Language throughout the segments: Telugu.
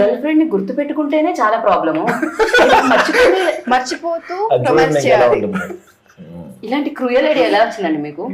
గర్ల్ ఫ్రెండ్ ని గుర్తు పెట్టుకుంటేనే చాలా ప్రాబ్లము మర్చిపోతూ ఇలాంటి క్రూయల్ ఐడియా ఎలా వచ్చిందండి మీకు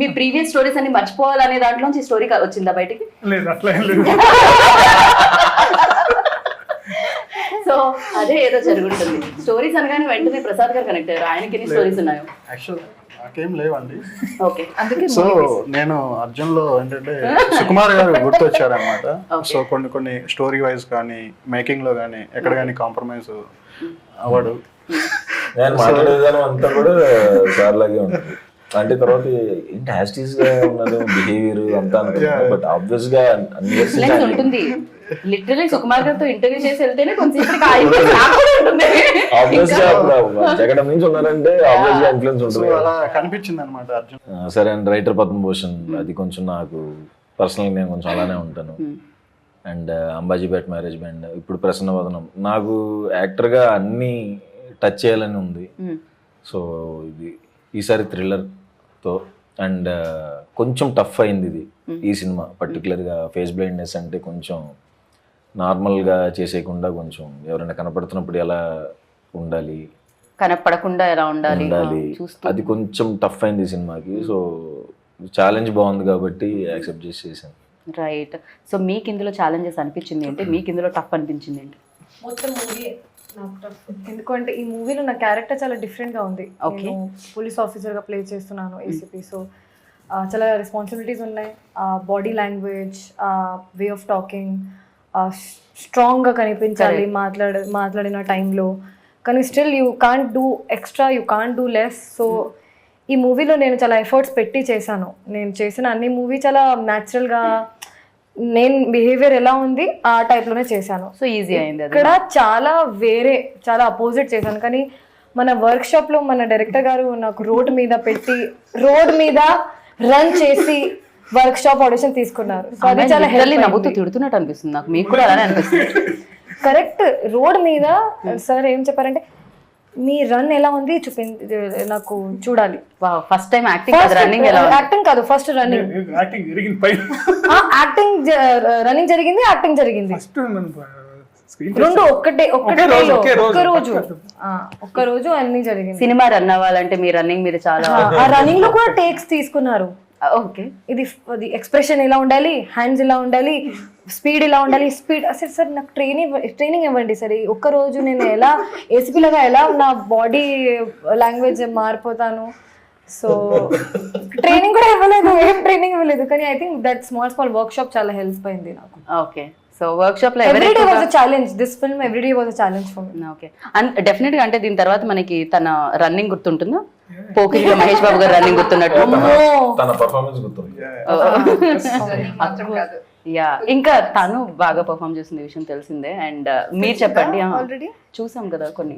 మీ ప్రీవియస్ స్టోరీస్ అన్ని మర్చిపోవాలనే దాంట్లో నుంచి స్టోరీ వచ్చిందా బయటికి సో అదే ఏదో జరుగుతుంది స్టోరీస్ అనగానే వెంటనే ప్రసాద్ గారు కనెక్ట్ అయ్యారు ఆయనకి ఎన్ని స్టోరీస్ ఉన్నాయో నాకేం లేవండి సో నేను అర్జున్ లో ఏంటంటే సుకుమార్ గారు గుర్తొచ్చారు సో కొన్ని కొన్ని స్టోరీ వైజ్ కానీ మేకింగ్ లో కానీ ఎక్కడ hmm. కానీ కాంప్రమైజ్ అవ్వడు hmm. నేను మాట్లాడే విధానం అంతా కూడా సార్లాగే ఉంటుంది అంటే తర్వాత ఏంటి హ్యాస్టీస్ గా ఉన్నది బిహేవియర్ అంతా బట్ ఆబ్వియస్ గా అన్ని లిటరలీ సుకుమార్ గారితో ఇంటర్వ్యూ చేసి వెళ్తేనే సరే అండ్ రైటర్ పద్మభూషణ్ hmm. అది కొంచెం నాకు పర్సనల్ నేను కొంచెం అలానే ఉంటాను అండ్ అంబాజీపేట్ మ్యారేజ్ బ్యాండ్ ఇప్పుడు ప్రసన్న వదనం నాకు యాక్టర్గా అన్ని టచ్ చేయాలని ఉంది సో hmm. ఇది ఈసారి థ్రిల్లర్తో అండ్ uh, కొంచెం టఫ్ అయింది ఇది hmm. ఈ సినిమా పర్టికులర్గా ఫేస్ బ్లైండ్నెస్ అంటే కొంచెం నార్మల్గా చేసేయకుండా కొంచెం ఎవరైనా కనపడుతున్నప్పుడు ఎలా ఉండాలి కనపడకుండా ఎలా ఉండాలి అది కొంచెం టఫ్ అయింది సినిమాకి సో ఛాలెంజ్ బాగుంది కాబట్టి యాక్సెప్ట్ చేసి చేశాను రైట్ సో మీకు ఇందులో ఛాలెంజెస్ అనిపించింది ఏంటి hmm. మీకు ఇందులో టఫ్ అనిపించింది ఏంటి మొత్తం మూవీ నాకు టఫ్ ఎందుకంటే ఈ మూవీలో నా క్యారెక్టర్ చాలా డిఫరెంట్గా ఉంది ఓకే పోలీస్ ఆఫీసర్గా ప్లే చేస్తున్నాను ఏసీపీ hmm. సో చాలా రెస్పాన్సిబిలిటీస్ ఉన్నాయి body language way of talking స్ట్రాంగ్గా కనిపించాలి మాట్లాడ మాట్లాడిన టైంలో కానీ still you can't do extra you can't do less so ఈ మూవీలో నేను చాలా ఎఫర్ట్స్ పెట్టి చేశాను నేను చేసిన అన్ని మూవీ చాలా న్యాచురల్గా నేను బిహేవియర్ ఎలా ఉంది ఆ టైప్లోనే చేశాను సో ఈజీ అయింది ఇక్కడ చాలా వేరే చాలా అపోజిట్ చేశాను కానీ మన వర్క్ షాప్లో మన డైరెక్టర్ గారు నాకు రోడ్ మీద పెట్టి రోడ్ మీద రన్ చేసి వర్క్ షాప్ ఆడిషన్ తీసుకున్నారు చాలా హెల్ప్ నవ్వుతూ తిడుతున్నట్టు అనిపిస్తుంది నాకు మీకు కూడా అలానే అనిపిస్తుంది కరెక్ట్ రోడ్ మీద hmm. సార్ ఏం చెప్పారంటే మీ రన్ ఎలా ఉంది చూపింది నాకు చూడాలి first time acting running acting కాదు ఫస్ట్ రన్నింగ్ యాక్టింగ్ జరిగింది పై యాక్టింగ్ రన్నింగ్ జరిగింది యాక్టింగ్ జరిగింది uh, రెండు ఒక్కటే ఒక్కటే ఒక్క రోజు ఒక్క రోజు అన్ని జరిగింది సినిమా రన్ అవ్వాలంటే మీ రన్నింగ్ మీరు చాలా ఆ రన్నింగ్ లో కూడా టేక్స్ తీసుకున్నారు ఓకే uh, ఇది ఎక్స్ప్రెషన్ ఇలా ఉండాలి హ్యాండ్స్ ఇలా ఉండాలి స్పీడ్ ఇలా ఉండాలి స్పీడ్ అసలు సార్ నాకు ట్రైనింగ్ ట్రైనింగ్ ఇవ్వండి సార్ ఒక్కరోజు నేను ఎలా ఏసీపీలాగా ఎలా నా బాడీ లాంగ్వేజ్ uh, మారిపోతాను సో ట్రైనింగ్ కూడా ఇవ్వలేదు ఏం ట్రైనింగ్ ఇవ్వలేదు కానీ I think that small small workshop చాలా హెల్ప్ అయింది నాకు ఓకే సో వర్క్ షాప్ లో every day was a challenge this film every day was a challenge for me okay and definite గా అంటే దీని తర్వాత మనకి తన రన్నింగ్ గుర్తుంటుందా పోకిరిలో మహేష్ బాబు గారు రన్నింగ్ గుర్తున్నట్టు యా ఇంకా తను బాగా పర్ఫామ్ చేసిన విషయం తెలిసిందే అండ్ uh, మీరు చెప్పండి చూసాం కదా కొన్ని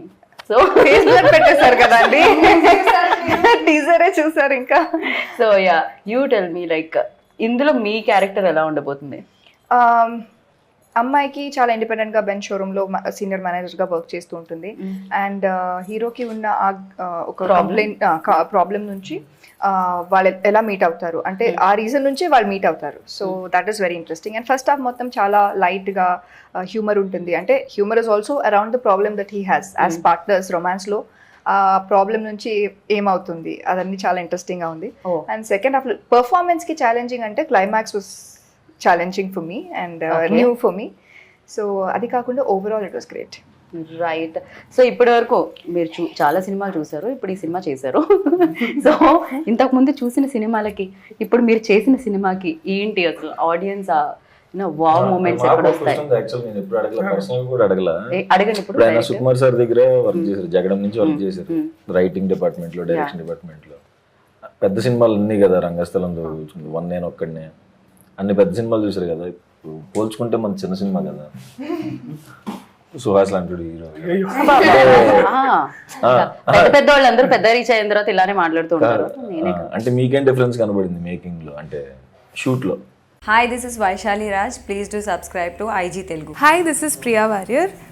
సో టీజర్ పెట్టేశారు కదా కదండి టీజరే చూసారు ఇంకా so yeah you tell me like ఇందులో మీ క్యారెక్టర్ ఎలా ఉండబోతుంది um, అమ్మాయికి చాలా ఇండిపెండెంట్ గా బెంచ్ షోరూమ్ లో సీనియర్ మేనేజర్ గా వర్క్ చేస్తూ ఉంటుంది అండ్ uh, హీరోకి ఉన్న ఒక ప్రాబ్లం ప్రాబ్లం నుంచి వాళ్ళు ఎలా మీట్ అవుతారు అంటే ఆ రీజన్ నుంచే వాళ్ళు మీట్ అవుతారు so that is very interesting and first half మొత్తం చాలా లైట్ గా హ్యూమర్ ఉంటుంది అంటే humour is also around the problem that he has as partners రొమాన్స్లో ఆ ప్రాబ్లం నుంచి ఏమవుతుంది అదన్నీ చాలా ఇంట్రెస్టింగ్ గా ఉంది అండ్ సెకండ్ హాఫ్ పర్ఫార్మెన్స్ కి ఛాలెంజింగ్ అంటే climax challenging for me and new for me so అది కాకుండా overall it was great right so ఇప్పటి వరకు మీరు చూ చాలా సినిమాలు చూసారు ఇప్పుడు ఈ సినిమా చేశారు సో ఇంతకు ముందు చూసిన సినిమాలకి ఇప్పుడు మీరు చేసిన సినిమాకి ఏంటి అసలు ఆడియన్స్ మూమెంట్స్ ఇప్పుడు సుకుమార్ సార్ దగ్గర వర్క్ hmm. చేశారు జగడం నుంచి వర్క్ hmm. చేశారు రైటింగ్ hmm. డిపార్ట్మెంట్ లో డైరెక్షన్ డిపార్ట్మెంట్ లో పెద్ద సినిమాలు అన్ని కదా రంగస్థలం వన్ నేను ఒక్కడనే అన్ని పెద్ద సినిమాలు చూసారు కదా పోల్చుకుంటే మన చిన్న సినిమా కదా సుహాస్ లాంటి హీరో పెద్ద వాళ్ళందరూ పెద్ద రీచ్ అయిన తర్వాత ఇలానే మాట్లాడుతూ ఉంటారు అంటే మీకేం డిఫరెన్స్ కనబడింది మేకింగ్ లో అంటే షూట్ లో hi this is Vaishali Raj please do subscribe to IG Telugu hi this is Priya Warrier